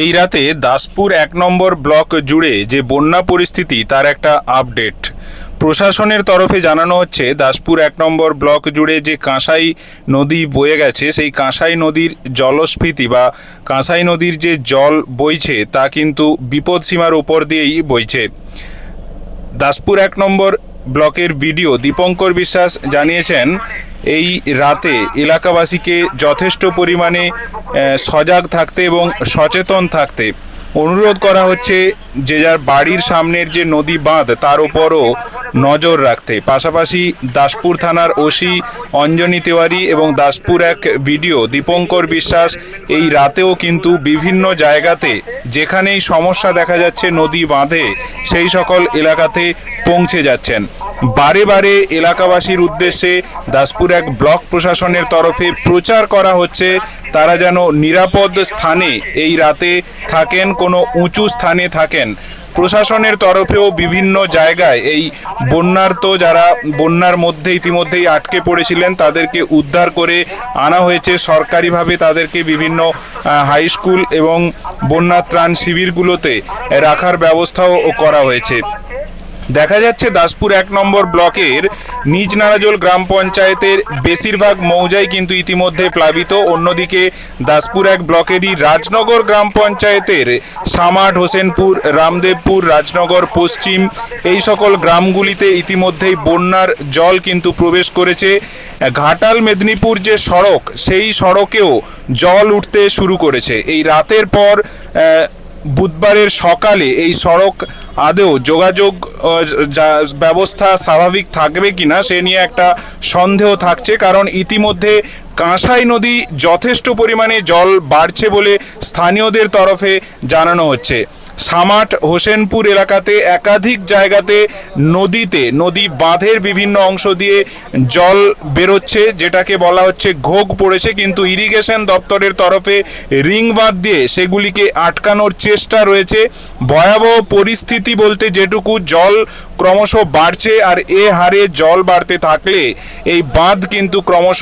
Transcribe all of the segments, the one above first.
এই রাতে দাসপুর এক নম্বর ব্লক জুড়ে যে বন্যা পরিস্থিতি, তার একটা আপডেট। প্রশাসনের তরফে জানানো হচ্ছে, দাসপুর এক নম্বর ব্লক জুড়ে যে কাঁসাই নদী বয়ে গেছে, সেই কাঁসাই নদীর জলস্ফীতি বা কাঁসাই নদীর যে জল বইছে, তা কিন্তু বিপদসীমার উপর দিয়েই বইছে। দাসপুর এক নম্বর ব্লকের বিডিও দীপঙ্কর বিশ্বাস জানিয়েছেন, এই রাতে এলাকাবাসীকে যথেষ্ট পরিমাণে সজাগ থাকতে এবং সচেতন থাকতে অনুরোধ করা হচ্ছে যে যার বাড়ির সামনের যে নদী বাঁধ, তার উপরও নজর রাখতে। পাশাপাশি দাসপুর থানার ওসি অঞ্জনী তেওয়ারি এবং দাসপুর এক বিডিও দীপঙ্কর বিশ্বাস, এই রাতেও কিন্তু বিভিন্ন জায়গাতে যেখানেই সমস্যা দেখা যাচ্ছে নদী বাঁধে, সেই সকল এলাকাতে পৌঁছে যাচ্ছেন। বারে বারে এলাকাবাসীর উদ্দেশ্যে দাসপুর এক ব্লক প্রশাসনের তরফে প্রচার করা হচ্ছে তারা যেন নিরাপদ স্থানে এই রাতে থাকেন, কোনো উঁচু স্থানে থাকেন। প্রশাসনের তরফেও বিভিন্ন জায়গায় এই বন্যার্ত যারা বন্যার মধ্যে ইতিমধ্যেই আটকে পড়েছিলেন, তাদেরকে উদ্ধার করে আনা হয়েছে। সরকারিভাবে তাদেরকে বিভিন্ন হাই স্কুল এবং বন্যা ত্রাণ শিবিরগুলোতে রাখার ব্যবস্থাও করা হয়েছে। দেখা যাচ্ছে দাসপুর এক নম্বর ব্লকের নিজ নারাজল গ্রাম পঞ্চায়েতের বেশিরভাগ মৌজাই কিন্তু ইতিমধ্যে প্লাবিত। অন্যদিকে দাসপুর এক ব্লকেরই রাজনগর গ্রাম পঞ্চায়েতের সামাট, হোসেনপুর, রামদেবপুর, রাজনগর, পশ্চিম এই সকল গ্রামগুলিতে ইতিমধ্যেই বন্যার জল কিন্তু প্রবেশ করেছে। ঘাটাল, মেদিনীপুর যে সড়ক, সেই সড়কেও জল উঠতে শুরু করেছে। এই রাতের পর বুধবারের সকালে এই সড়ক আদেও যোগাযোগ ব্যবস্থা স্বাভাবিক থাকবে কিনা সে নিয়ে একটা সন্দেহ থাকছে, কারণ ইতিমধ্যে কাঁসাই নদী যথেষ্ট পরিমাণে জল বাড়ছে বলে স্থানীয়দের তরফে জানানো হচ্ছে। সামাট হোসেনপুর এলাকাতে একাধিক জায়গাতে নদীতে, নদী বাঁধের বিভিন্ন অংশ দিয়ে জল বেরোচ্ছে, যেটাকে বলা হচ্ছে ঘোগ পড়েছে, কিন্তু ইরিগেশন দপ্তরের তরফে রিং বাঁধ দিয়ে সেগুলিকে আটকানোর চেষ্টা রয়েছে। ভয়াবহ পরিস্থিতি বলতে যেটুকু জল ক্রমশ বাড়ছে আর এ হারে জল বাড়তে থাকলে এই বাঁধ কিন্তু ক্রমশ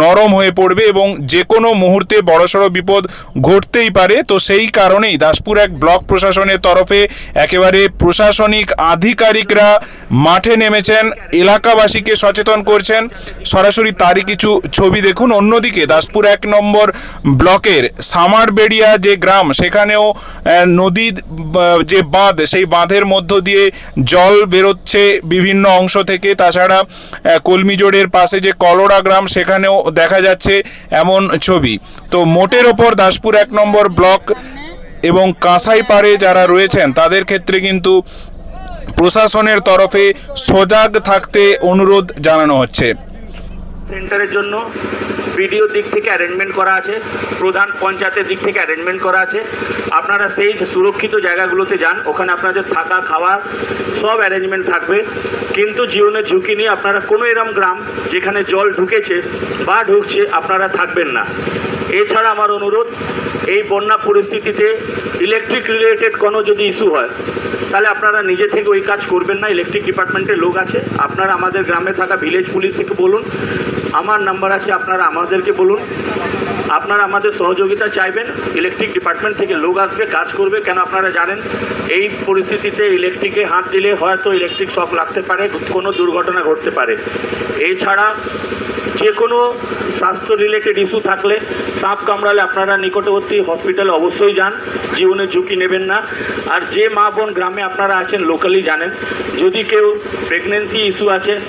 নরম হয়ে পড়বে এবং যে কোনো মুহূর্তে বড়সড় বিপদ ঘটতেই পারে। তো সেই কারণেই দাসপুর এক ব্লক প্রশাসনের তরফে একেবারে প্রশাসনিক আধিকারিকরা মাঠে নেমেছেন, এলাকাবাসীকে সচেতন করছেন। সরাসরি তারই কিছু ছবি দেখুন। অন্যদিকে দাসপুর এক নম্বর ব্লকের সামারবেড়িয়া যে গ্রাম, সেখানেও নদীর যে বাঁধ, সেই বাঁধের মধ্য দিয়ে জল বেরোচ্ছে বিভিন্ন অংশ থেকে। তাছাড়া কলমিজোড়ের পাশে যে কলোরা গ্রাম, সেখানেও দেখা যাচ্ছে এমন ছবি। তো মোটের ওপর দাসপুর এক নম্বর ব্লক এবং কাঁসাই পাড়ে যারা রয়েছেন, তাদের ক্ষেত্রে কিন্তু প্রশাসনের তরফে সজাগ থাকতে অনুরোধ জানানো হচ্ছে। সেন্টারের জন্য বিডিও দিক থেকে অ্যারেঞ্জমেন্ট করা আছে, প্রধান পঞ্চায়েতের দিক থেকে অ্যারেঞ্জমেন্ট করা আছে। আপনারা সেই সুরক্ষিত জায়গাগুলোতে যান, ওখানে আপনাদের থাকা, খাওয়া সব অ্যারেঞ্জমেন্ট থাকবে। কিন্তু জীবনের ঝুঁকি নিয়ে আপনারা কোনো এরম গ্রাম যেখানে জল ঢুকেছে বা ঢুকছে আপনারা থাকবেন না। এছাড়া আমার অনুরোধ, এই বন্যা পরিস্থিতিতে ইলেকট্রিক রিলেটেড কোনো যদি ইস্যু হয়, তাহলে আপনারা নিজে থেকে ওই কাজ করবেন না। ইলেকট্রিক ডিপার্টমেন্টের লোক আছে। আপনারা আমাদের গ্রামে থাকা ভিলেজ পুলিশ থেকে বলুন। আমার নাম্বার আছে, আপনারা আমাদেরকে বলুন। আপনারা আমাদের সহযোগিতা চাইবেন। ইলেকট্রিক ডিপার্টমেন্ট থেকে লোক আসবে, কাজ করবে। কেন আপনারা জানেন? এই পরিস্থিতিতে ইলেকট্রিকে হাত দিলে হয়তো ইলেকট্রিক শক লাগতে পারে। কোনো দুর্ঘটনা ঘটতে পারে। এছাড়া যে কোনো স্বাস্থ্য রিলেটেড ইস্যু থাকলে সাপ কামড়ালে আপনারা নিকটবর্তী হসপিটালে অবশ্যই যান। জীবনের ঝুঁকি নেবেন না। আর যে মা বোন গ্রামে আপনারা আছেন লোকালি জানেন। যদি কেউ প্রেগনেন্সি ইস্যু আছে,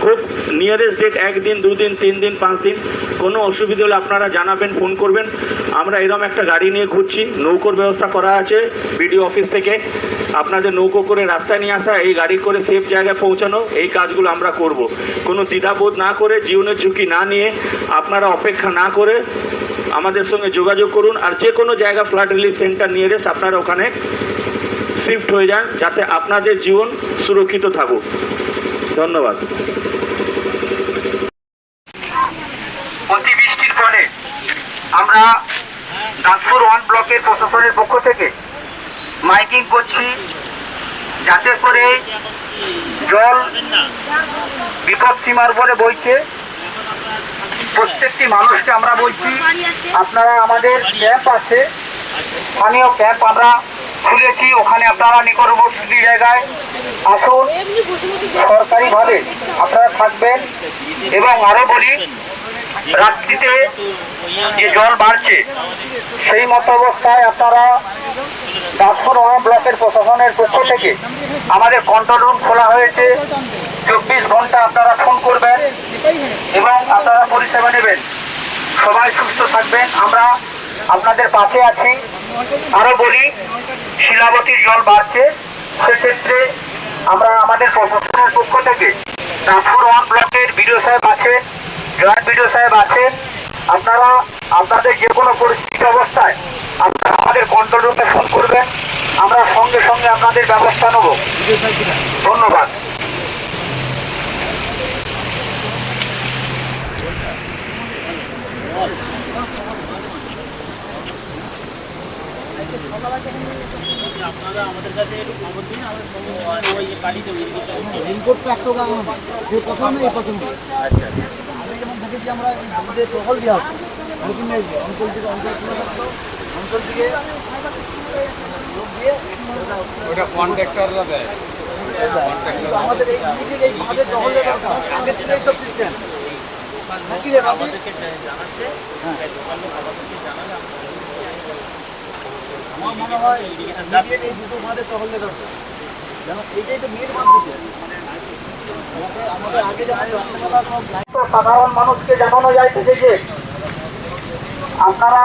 খুব নিয়ারেস্ট ডেট একদিন, দুদিন তিন দিন পাঁচ দিন কোনো অসুবিধা হলে আপনারা জানাবেন ফোন করবেন। আমরা এরকম একটা গাড়ি নিয়ে ঘুরছি, নৌকোর ব্যবস্থা করা আছে বিডিও অফিস থেকে। আপনাদের নৌকো করে রাস্তায় নিয়ে আসা, এই গাড়ি করে সেফ জায়গায় পৌঁছানো, এই কাজগুলো আমরা করব। কোনো দ্বিধাবোধ না করে জীবনের ঝুঁকি না নিয়ে আপনারা অপেক্ষা না করে আমাদের সঙ্গে যোগাযোগ করুন আর যে কোনো জায়গা ফ্লাড রিলিফ সেন্টার নিয়ারেস্ট আপনারা ওখানে শিফট হয়ে যান যাতে আপনাদের জীবন সুরক্ষিত থাকুক। ধন্যবাদ। অতিবৃষ্টির ফলে আমরা দাসপুর ওয়ান ব্লকের প্রশাসনের পক্ষ থেকে মাইকিং করছি যাতে করে জল বিপদ সীমার উপরে বইছে। প্রত্যেকটি মানুষকে আমরা বলছি আপনারা আমাদের ক্যাম্প আছে স্থানীয় ক্যাম্প আমরা খুলেছি ওখানে আপনারা নিকটবর্তী জায়গায় আসুন। সরকারিভাবে আপনারা থাকবেন। এবং আরও বলি রাত্রিতে যে জল বাড়ছে, সেই মতো অবস্থায় আপনারা দাসপুর ওয়ান ব্লকের প্রশাসনের পক্ষ থেকে আমাদের কন্ট্রোল রুম খোলা হয়েছে। চব্বিশ ঘণ্টা আপনারা ফোন করবেন এবং আপনারা পরিষেবা নেবেন। সবাই সুস্থ থাকবেন। আমরা আপনাদের পাশে আছি। আরও বলি, শিলাবতীর জল বাড়ছে। সেক্ষেত্রে আমরা আমাদের প্রশাসনের পক্ষ থেকে দাসপুর ওয়ান ব্লকের বিডিও সাহেব আছেন। জয়েন্ট বিডিও সাহেব আছেন। আপনারা আপনাদের যে কোনো পরিস্থিতি অবস্থায় আপনারা আমাদের কন্ট্রোল রুমে ফোন করবেন। আমরা সঙ্গে সঙ্গে আপনাদের ব্যবস্থা নেব। ধন্যবাদ। রেনকোট তো একটা গান যে পছন্দ এই পছন্দ আমি দেখেছি আমরা যে টহল দেওয়া হচ্ছে নতুন অঞ্চল থেকে অঞ্চল অঞ্চল থেকে লোক দিয়ে ওটা কন্ট্রাক্টররা দেয়। আমাদের এই দিকে এই আমাদের টহল দরকার আগে ছিল এইসব সিস্টেম নাকি রে বাবু? আমার মনে হয় এই দুটো টহল দেওয়া দরকার। সাধারণ মানুষকে জানানো যাইতেছে যে আপনারা